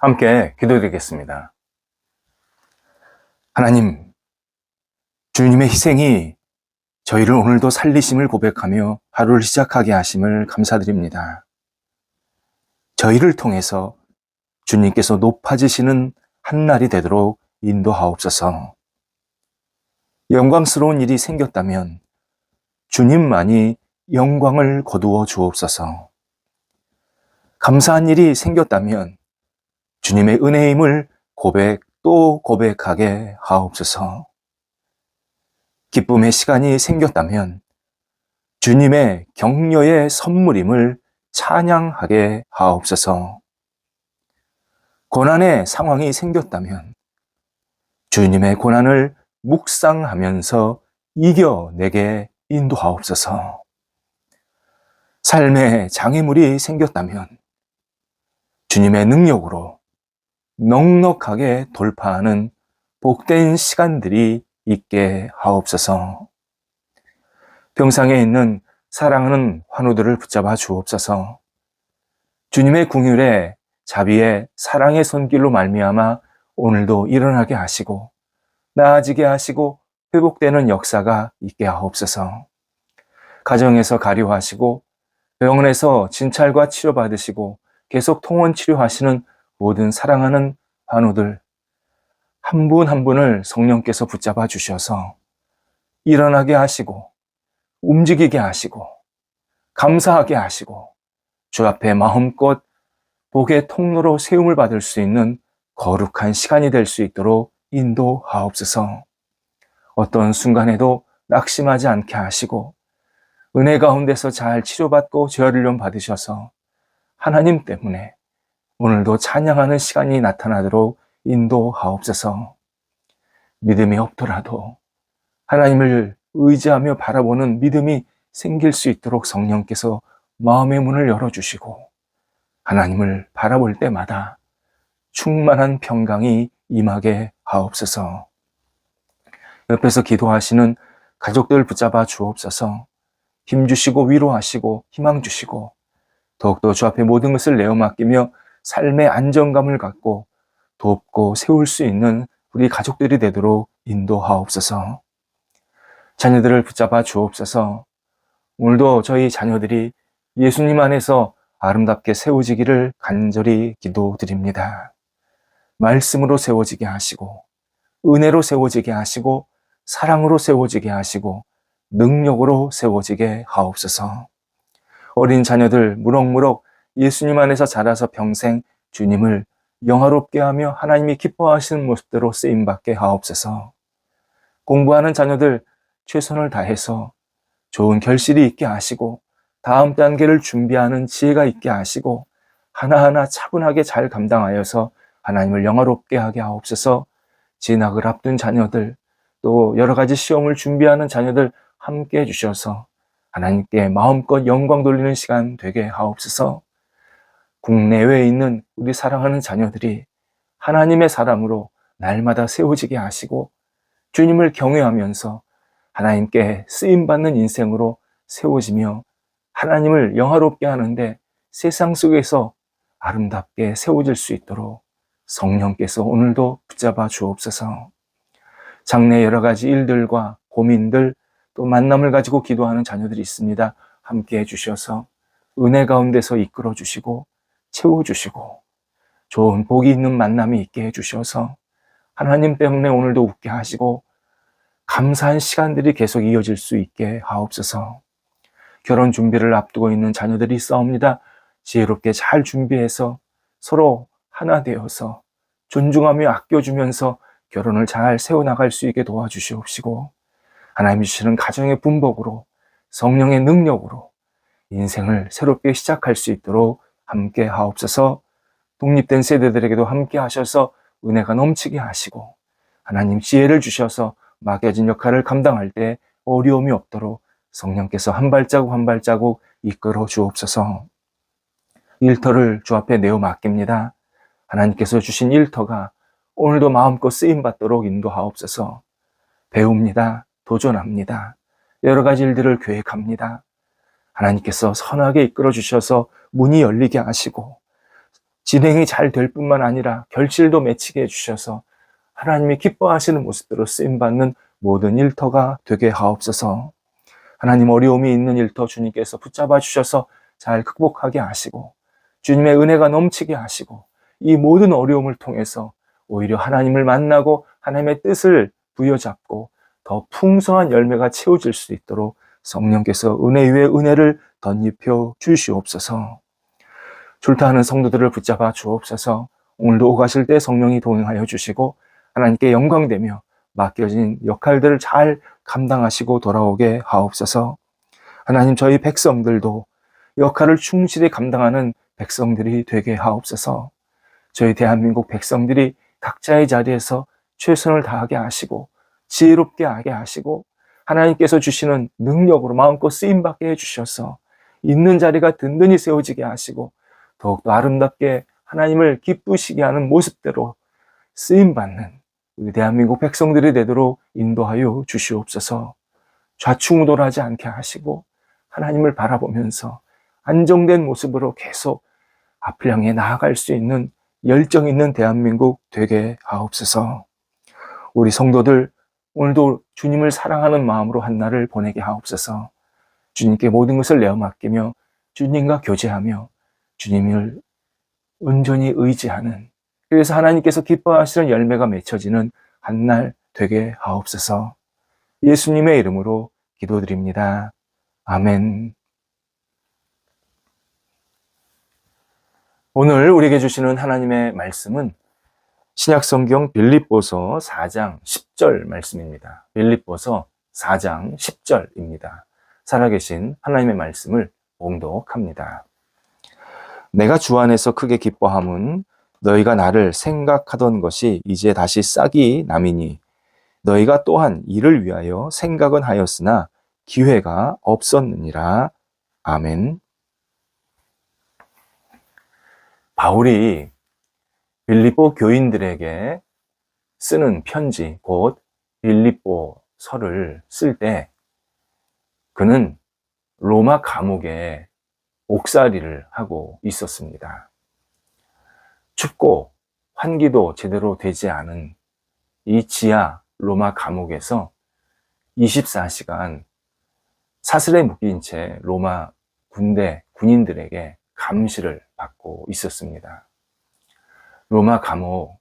함께 기도드리겠습니다. 하나님, 주님의 희생이 저희를 오늘도 살리심을 고백하며 하루를 시작하게 하심을 감사드립니다. 저희를 통해서 주님께서 높아지시는 한 날이 되도록 인도하옵소서. 영광스러운 일이 생겼다면 주님만이 영광을 거두어 주옵소서. 감사한 일이 생겼다면 주님의 은혜임을 고백 또 고백하게 하옵소서. 기쁨의 시간이 생겼다면 주님의 격려의 선물임을 찬양하게 하옵소서. 고난의 상황이 생겼다면 주님의 고난을 묵상하면서 이겨내게 인도하옵소서. 삶의 장애물이 생겼다면 주님의 능력으로 넉넉하게 돌파하는 복된 시간들이 있게 하옵소서. 병상에 있는 사랑하는 환우들을 붙잡아 주옵소서. 주님의 궁율에 자비의 사랑의 손길로 말미암아 오늘도 일어나게 하시고 나아지게 하시고 회복되는 역사가 있게 하옵소서. 가정에서 가료하시고 병원에서 진찰과 치료받으시고 계속 통원 치료하시는 모든 사랑하는 환우들 한분한 분을 성령께서 붙잡아 주셔서 일어나게 하시고 움직이게 하시고 감사하게 하시고 주 앞에 마음껏 복의 통로로 세움을 받을 수 있는 거룩한 시간이 될 수 있도록 인도하옵소서. 어떤 순간에도 낙심하지 않게 하시고 은혜 가운데서 잘 치료받고 재활을 받으셔서 하나님 때문에 오늘도 찬양하는 시간이 나타나도록 인도하옵소서. 믿음이 없더라도 하나님을 의지하며 바라보는 믿음이 생길 수 있도록 성령께서 마음의 문을 열어주시고 하나님을 바라볼 때마다 충만한 평강이 임하게 하옵소서. 옆에서 기도하시는 가족들 붙잡아 주옵소서. 힘 주시고 위로하시고 희망 주시고 더욱더 주 앞에 모든 것을 내어 맡기며 삶의 안정감을 갖고 돕고 세울 수 있는 우리 가족들이 되도록 인도하옵소서. 자녀들을 붙잡아 주옵소서. 오늘도 저희 자녀들이 예수님 안에서 아름답게 세워지기를 간절히 기도드립니다. 말씀으로 세워지게 하시고, 은혜로 세워지게 하시고, 사랑으로 세워지게 하시고, 능력으로 세워지게 하옵소서. 어린 자녀들 무럭무럭 예수님 안에서 자라서 평생 주님을 영화롭게 하며 하나님이 기뻐하시는 모습대로 쓰임받게 하옵소서. 공부하는 자녀들 최선을 다해서 좋은 결실이 있게 하시고 다음 단계를 준비하는 지혜가 있게 하시고 하나하나 차분하게 잘 감당하여서 하나님을 영화롭게 하게 하옵소서 진학을 앞둔 자녀들 또 여러 가지 시험을 준비하는 자녀들 함께 해주셔서 하나님께 마음껏 영광 돌리는 시간 되게 하옵소서 국내외에 있는 우리 사랑하는 자녀들이 하나님의 사람으로 날마다 세워지게 하시고 주님을 경외하면서 하나님께 쓰임받는 인생으로 세워지며 하나님을 영화롭게 하는데 세상 속에서 아름답게 세워질 수 있도록 성령께서 오늘도 붙잡아 주옵소서. 장래 여러 가지 일들과 고민들 또 만남을 가지고 기도하는 자녀들이 있습니다. 함께 해주셔서 은혜 가운데서 이끌어 주시고 채워주시고 좋은 복이 있는 만남이 있게 해주셔서 하나님 때문에 오늘도 웃게 하시고 감사한 시간들이 계속 이어질 수 있게 하옵소서. 결혼 준비를 앞두고 있는 자녀들이 있사옵니다. 지혜롭게 잘 준비해서 서로 하나 되어서 존중하며 아껴주면서 결혼을 잘 세워나갈 수 있게 도와주시옵시고 하나님이 주시는 가정의 분복으로 성령의 능력으로 인생을 새롭게 시작할 수 있도록 함께 하옵소서 독립된 세대들에게도 함께 하셔서 은혜가 넘치게 하시고 하나님 지혜를 주셔서 맡겨진 역할을 감당할 때 어려움이 없도록 성령께서 한 발자국 한 발자국 이끌어 주옵소서 일터를 주 앞에 내어 맡깁니다. 하나님께서 주신 일터가 오늘도 마음껏 쓰임 받도록 인도하옵소서 배웁니다. 도전합니다. 여러 가지 일들을 계획합니다. 하나님께서 선하게 이끌어 주셔서 문이 열리게 하시고 진행이 잘 될 뿐만 아니라 결실도 맺히게 해주셔서 하나님이 기뻐하시는 모습대로 쓰임받는 모든 일터가 되게 하옵소서. 하나님 어려움이 있는 일터 주님께서 붙잡아 주셔서 잘 극복하게 하시고 주님의 은혜가 넘치게 하시고 이 모든 어려움을 통해서 오히려 하나님을 만나고 하나님의 뜻을 부여잡고 더 풍성한 열매가 채워질 수 있도록 성령께서 은혜 위에 은혜를 덧입혀 주시옵소서. 출타하는 성도들을 붙잡아 주옵소서. 오늘도 오가실 때 성령이 동행하여 주시고 하나님께 영광되며 맡겨진 역할들을 잘 감당하시고 돌아오게 하옵소서. 하나님 저희 백성들도 역할을 충실히 감당하는 백성들이 되게 하옵소서. 저희 대한민국 백성들이 각자의 자리에서 최선을 다하게 하시고 지혜롭게 하게 하시고 하나님께서 주시는 능력으로 마음껏 쓰임 받게 해 주셔서 있는 자리가 든든히 세워지게 하시고 더욱더 아름답게 하나님을 기쁘시게 하는 모습대로 쓰임 받는 우리 대한민국 백성들이 되도록 인도하여 주시옵소서. 좌충우돌하지 않게 하시고 하나님을 바라보면서 안정된 모습으로 계속 앞을 향해 나아갈 수 있는 열정 있는 대한민국 되게 하옵소서. 우리 성도들 오늘도 주님을 사랑하는 마음으로 한 날을 보내게 하옵소서. 주님께 모든 것을 내어 맡기며 주님과 교제하며 주님을 온전히 의지하는 그래서 하나님께서 기뻐하시는 열매가 맺혀지는 한 날 되게 하옵소서. 예수님의 이름으로 기도드립니다. 아멘. 오늘 우리에게 주시는 하나님의 말씀은 신약성경 빌립보서 4장 10 절 말씀입니다. 빌립보서 4장 10절입니다. 살아계신 하나님의 말씀을 봉독합니다. 내가 주 안에서 크게 기뻐함은 너희가 나를 생각하던 것이 이제 다시 싹이 남이니 너희가 또한 이를 위하여 생각은 하였으나 기회가 없었느니라. 아멘. 바울이 빌립보 교인들에게 쓰는 편지, 곧 빌립보서를 쓸 때 그는 로마 감옥에 옥살이를 하고 있었습니다. 춥고 환기도 제대로 되지 않은 이 지하 로마 감옥에서 24시간 사슬에 묶인 채 로마 군대 군인들에게 감시를 받고 있었습니다. 로마 감옥,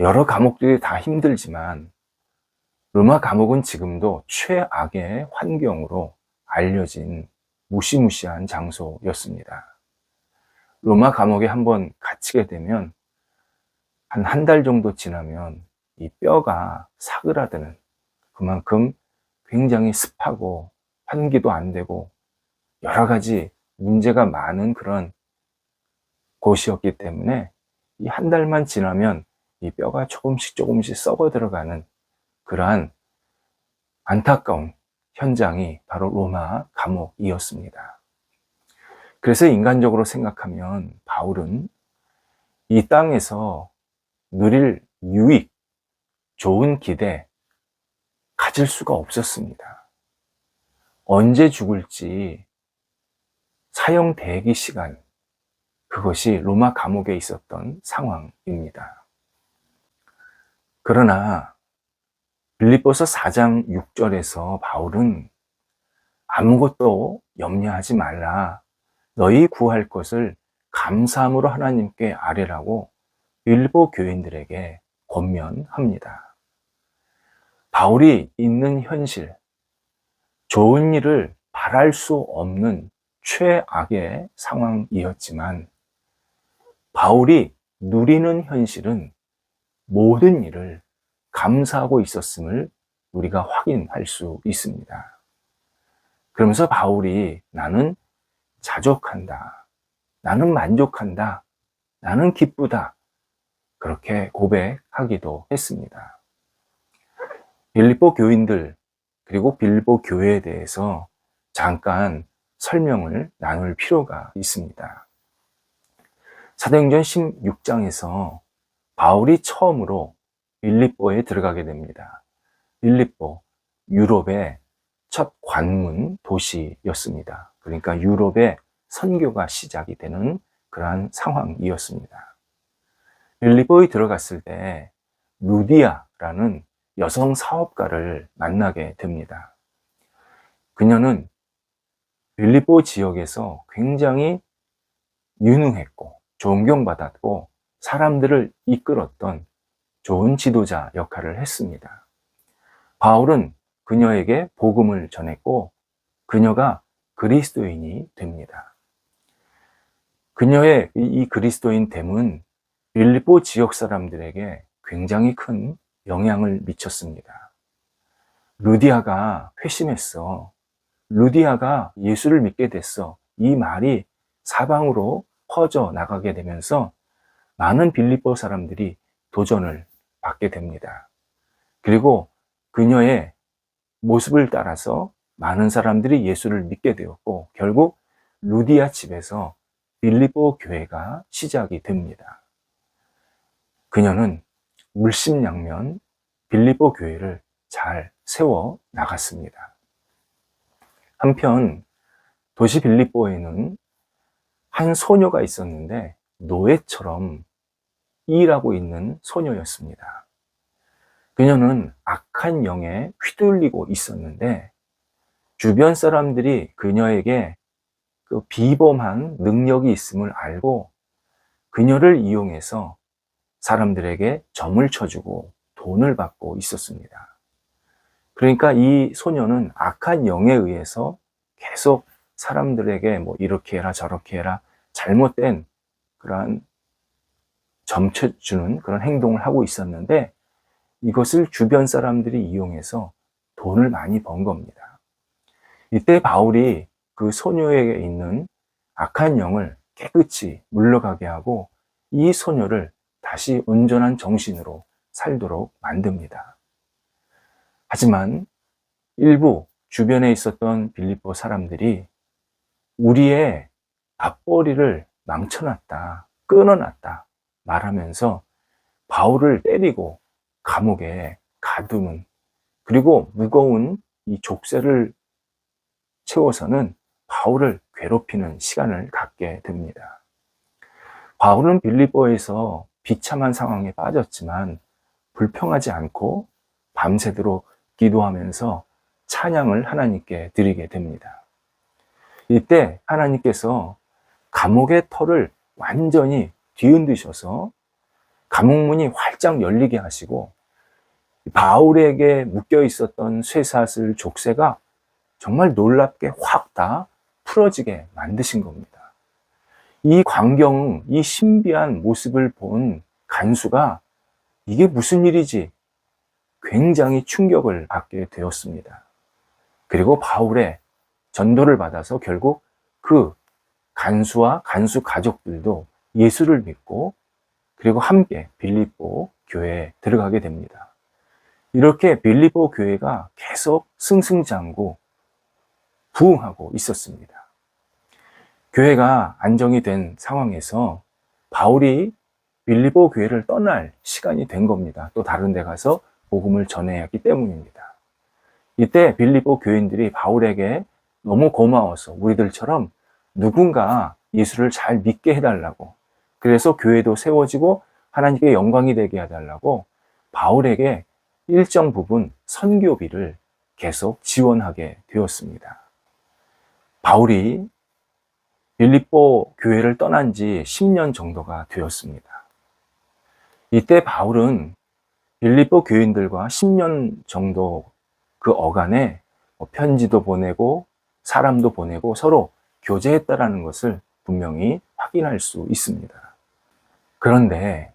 여러 감옥들이 다 힘들지만 로마 감옥은 지금도 최악의 환경으로 알려진 무시무시한 장소였습니다. 로마 감옥에 한번 갇히게 되면 한 한 달 정도 지나면 이 뼈가 사그라드는 그만큼 굉장히 습하고 환기도 안 되고 여러 가지 문제가 많은 그런 곳이었기 때문에 이 한 달만 지나면 이 뼈가 조금씩 조금씩 썩어 들어가는 그러한 안타까운 현장이 바로 로마 감옥이었습니다. 그래서 인간적으로 생각하면 바울은 이 땅에서 누릴 유익, 좋은 기대 가질 수가 없었습니다. 언제 죽을지 사형 대기 시간, 그것이 로마 감옥에 있었던 상황입니다. 그러나 빌립보서 4장 6절에서 바울은 아무것도 염려하지 말라. 너희 구할 것을 감사함으로 하나님께 아뢰라고 빌보 교인들에게 권면합니다. 바울이 있는 현실, 좋은 일을 바랄 수 없는 최악의 상황이었지만 바울이 누리는 현실은 모든 일을 감사하고 있었음을 우리가 확인할 수 있습니다. 그러면서 바울이 나는 자족한다. 나는 만족한다. 나는 기쁘다. 그렇게 고백하기도 했습니다. 빌립보 교인들 그리고 빌립보 교회에 대해서 잠깐 설명을 나눌 필요가 있습니다. 사도행전 16장에서 바울이 처음으로 빌립보에 들어가게 됩니다. 빌립보, 유럽의 첫 관문 도시였습니다. 그러니까 유럽의 선교가 시작이 되는 그러한 상황이었습니다. 빌립보에 들어갔을 때 루디아라는 여성 사업가를 만나게 됩니다. 그녀는 빌립보 지역에서 굉장히 유능했고 존경받았고 사람들을 이끌었던 좋은 지도자 역할을 했습니다. 바울은 그녀에게 복음을 전했고 그녀가 그리스도인이 됩니다. 그녀의 이 그리스도인 됨은 빌립보 지역 사람들에게 굉장히 큰 영향을 미쳤습니다. 루디아가 회심했어. 루디아가 예수를 믿게 됐어. 이 말이 사방으로 퍼져 나가게 되면서 많은 빌립보 사람들이 도전을 받게 됩니다. 그리고 그녀의 모습을 따라서 많은 사람들이 예수를 믿게 되었고 결국 루디아 집에서 빌립보 교회가 시작이 됩니다. 그녀는 물심양면 빌립보 교회를 잘 세워 나갔습니다. 한편 도시 빌립보에는 한 소녀가 있었는데 노예처럼 일하고 있는 소녀였습니다. 그녀는 악한 영에 휘둘리고 있었는데 주변 사람들이 그녀에게 그 비범한 능력이 있음을 알고 그녀를 이용해서 사람들에게 점을 쳐주고 돈을 받고 있었습니다. 그러니까 이 소녀는 악한 영에 의해서 계속 사람들에게 뭐 이렇게 해라 저렇게 해라 잘못된 그러한 점쳐주는 그런 행동을 하고 있었는데 이것을 주변 사람들이 이용해서 돈을 많이 번 겁니다. 이때 바울이 그 소녀에게 있는 악한 영을 깨끗이 물러가게 하고 이 소녀를 다시 온전한 정신으로 살도록 만듭니다. 하지만 일부 주변에 있었던 빌립보 사람들이 우리의 밥벌이를 망쳐놨다, 끊어놨다 말하면서 바울을 때리고 감옥에 가두는 그리고 무거운 이 족쇄를 채워서는 바울을 괴롭히는 시간을 갖게 됩니다. 바울은 빌립보에서 비참한 상황에 빠졌지만 불평하지 않고 밤새도록 기도하면서 찬양을 하나님께 드리게 됩니다. 이때 하나님께서 감옥의 털을 완전히 뒤흔드셔서 감옥문이 활짝 열리게 하시고 바울에게 묶여 있었던 쇠사슬 족쇄가 정말 놀랍게 확 다 풀어지게 만드신 겁니다. 이 광경, 이 신비한 모습을 본 간수가 이게 무슨 일이지? 굉장히 충격을 받게 되었습니다. 그리고 바울의 전도를 받아서 결국 그 간수와 간수 가족들도 예수를 믿고 그리고 함께 빌립보 교회에 들어가게 됩니다. 이렇게 빌립보 교회가 계속 승승장구 부흥하고 있었습니다. 교회가 안정이 된 상황에서 바울이 빌립보 교회를 떠날 시간이 된 겁니다. 또 다른 데 가서 복음을 전해야 하기 때문입니다. 이때 빌립보 교인들이 바울에게 너무 고마워서 우리들처럼 누군가 예수를 잘 믿게 해달라고 그래서 교회도 세워지고 하나님께 영광이 되게 해달라고 바울에게 일정 부분 선교비를 계속 지원하게 되었습니다. 바울이 빌립보 교회를 떠난 지 10년 정도가 되었습니다. 이때 바울은 빌립보 교인들과 10년 정도 그 어간에 뭐 편지도 보내고 사람도 보내고 서로 교제했다라는 것을 분명히 확인할 수 있습니다. 그런데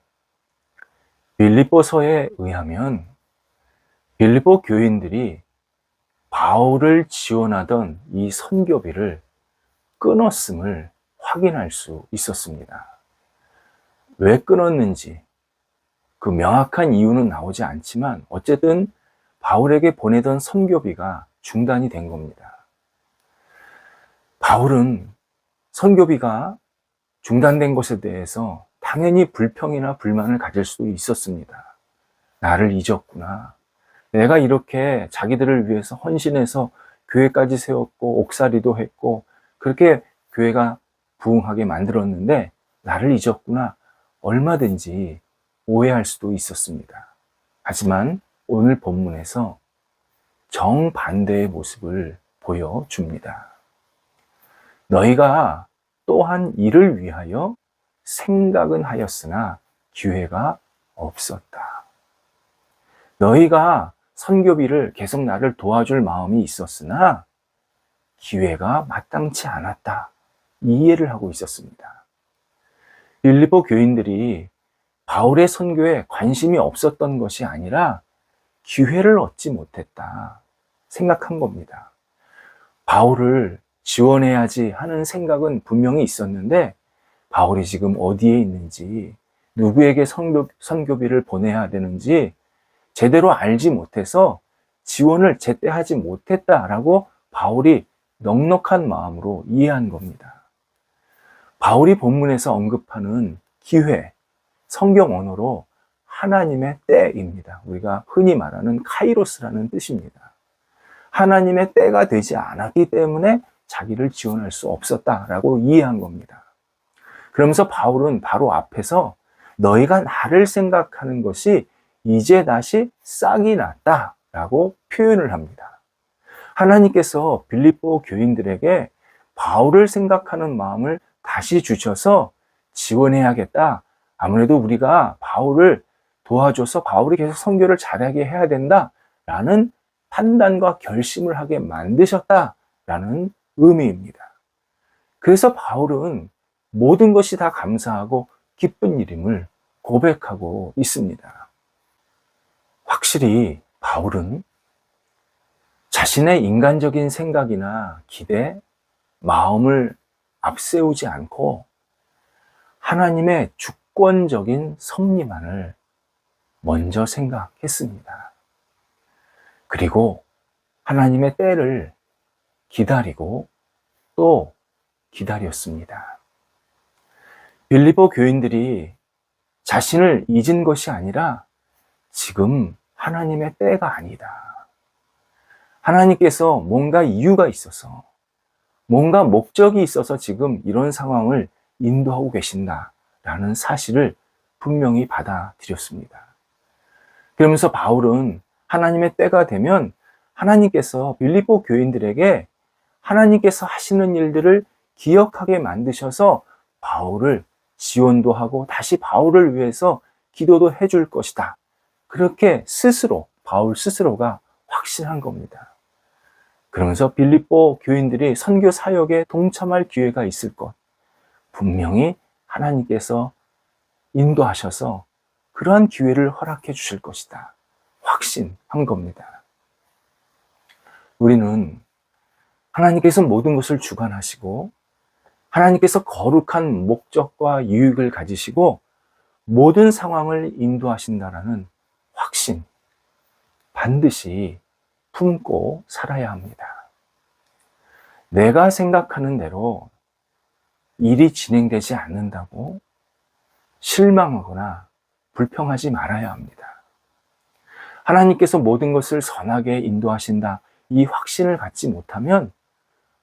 빌립보서에 의하면 빌립보 교인들이 바울을 지원하던 이 선교비를 끊었음을 확인할 수 있었습니다. 왜 끊었는지 그 명확한 이유는 나오지 않지만 어쨌든 바울에게 보내던 선교비가 중단이 된 겁니다. 바울은 선교비가 중단된 것에 대해서 당연히 불평이나 불만을 가질 수도 있었습니다. 나를 잊었구나. 내가 이렇게 자기들을 위해서 헌신해서 교회까지 세웠고 옥살이도 했고 그렇게 교회가 부흥하게 만들었는데 나를 잊었구나. 얼마든지 오해할 수도 있었습니다. 하지만 오늘 본문에서 정반대의 모습을 보여줍니다. 너희가 또한 이를 위하여 생각은 하였으나 기회가 없었다. 너희가 선교비를 계속 나를 도와줄 마음이 있었으나 기회가 마땅치 않았다. 이해를 하고 있었습니다. 빌리보 교인들이 바울의 선교에 관심이 없었던 것이 아니라 기회를 얻지 못했다 생각한 겁니다. 바울을 지원해야지 하는 생각은 분명히 있었는데 바울이 지금 어디에 있는지 누구에게 선교, 선교비를 보내야 되는지 제대로 알지 못해서 지원을 제때 하지 못했다라고 바울이 넉넉한 마음으로 이해한 겁니다. 바울이 본문에서 언급하는 기회, 성경 언어로 하나님의 때입니다. 우리가 흔히 말하는 카이로스라는 뜻입니다. 하나님의 때가 되지 않았기 때문에 자기를 지원할 수 없었다라고 이해한 겁니다. 그러면서 바울은 바로 앞에서 너희가 나를 생각하는 것이 이제 다시 싹이 났다라고 표현을 합니다. 하나님께서 빌립보 교인들에게 바울을 생각하는 마음을 다시 주셔서 지원해야겠다. 아무래도 우리가 바울을 도와줘서 바울이 계속 선교를 잘하게 해야 된다라는 판단과 결심을 하게 만드셨다라는 의미입니다. 그래서 바울은 모든 것이 다 감사하고 기쁜 일임을 고백하고 있습니다. 확실히 바울은 자신의 인간적인 생각이나 기대, 마음을 앞세우지 않고 하나님의 주권적인 섭리만을 먼저 생각했습니다. 그리고 하나님의 때를 기다리고 또 기다렸습니다. 빌리보 교인들이 자신을 잊은 것이 아니라 지금 하나님의 때가 아니다. 하나님께서 뭔가 이유가 있어서 뭔가 목적이 있어서 지금 이런 상황을 인도하고 계신다라는 사실을 분명히 받아들였습니다. 그러면서 바울은 하나님의 때가 되면 하나님께서 빌립보 교인들에게 하나님께서 하시는 일들을 기억하게 만드셔서 바울을 지원도 하고 다시 바울을 위해서 기도도 해줄 것이다. 그렇게 스스로, 바울 스스로가 확신한 겁니다. 그러면서 빌립보 교인들이 선교 사역에 동참할 기회가 있을 것. 분명히 하나님께서 인도하셔서 그러한 기회를 허락해 주실 것이다. 확신한 겁니다. 우리는 하나님께서 모든 것을 주관하시고 하나님께서 거룩한 목적과 유익을 가지시고 모든 상황을 인도하신다라는 확신 반드시 품고 살아야 합니다. 내가 생각하는 대로 일이 진행되지 않는다고 실망하거나 불평하지 말아야 합니다. 하나님께서 모든 것을 선하게 인도하신다. 이 확신을 갖지 못하면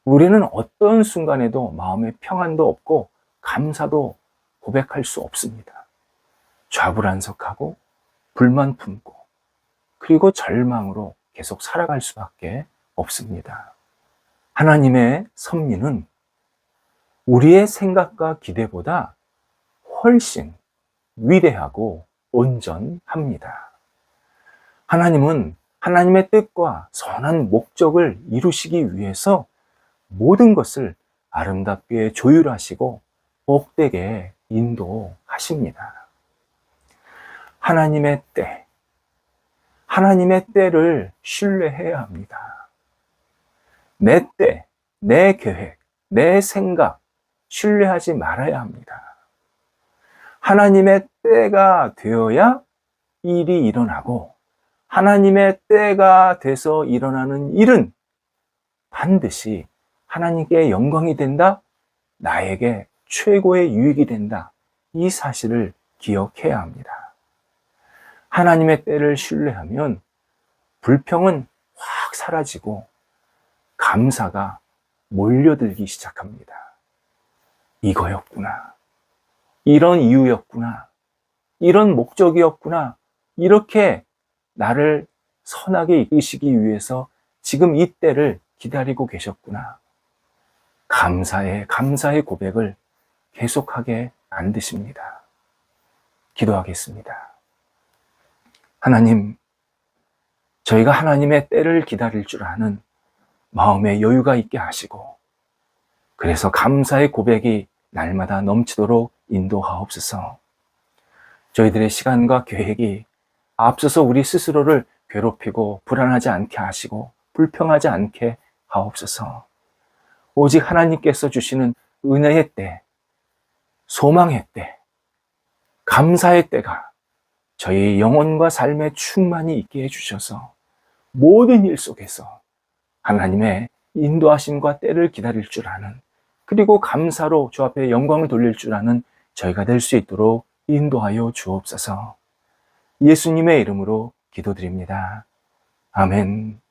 우리는 어떤 순간에도 마음의 평안도 없고 감사도 고백할 수 없습니다. 좌불안석하고 불만 품고 그리고 절망으로 계속 살아갈 수밖에 없습니다. 하나님의 섭리는 우리의 생각과 기대보다 훨씬 위대하고 온전합니다. 하나님은 하나님의 뜻과 선한 목적을 이루시기 위해서 모든 것을 아름답게 조율하시고 복되게 인도하십니다. 하나님의 때, 하나님의 때를 신뢰해야 합니다. 내 때, 내 계획, 내 생각, 신뢰하지 말아야 합니다. 하나님의 때가 되어야 일이 일어나고, 하나님의 때가 돼서 일어나는 일은 반드시 하나님께 영광이 된다? 나에게 최고의 유익이 된다. 이 사실을 기억해야 합니다. 하나님의 때를 신뢰하면 불평은 확 사라지고 감사가 몰려들기 시작합니다. 이거였구나. 이런 이유였구나. 이런 목적이었구나. 이렇게 나를 선하게 이끄시기 위해서 지금 이 때를 기다리고 계셨구나. 감사의, 감사의 고백을 계속하게 만드십니다. 기도하겠습니다. 하나님, 저희가 하나님의 때를 기다릴 줄 아는 마음의 여유가 있게 하시고, 그래서 감사의 고백이 날마다 넘치도록 인도하옵소서. 저희들의 시간과 계획이 앞서서 우리 스스로를 괴롭히고 불안하지 않게 하시고 불평하지 않게 하옵소서. 오직 하나님께서 주시는 은혜의 때, 소망의 때, 감사의 때가 저희 영혼과 삶에 충만히 있게 해주셔서 모든 일 속에서 하나님의 인도하심과 때를 기다릴 줄 아는 그리고 감사로 주 앞에 영광을 돌릴 줄 아는 저희가 될 수 있도록 인도하여 주옵소서. 예수님의 이름으로 기도드립니다. 아멘.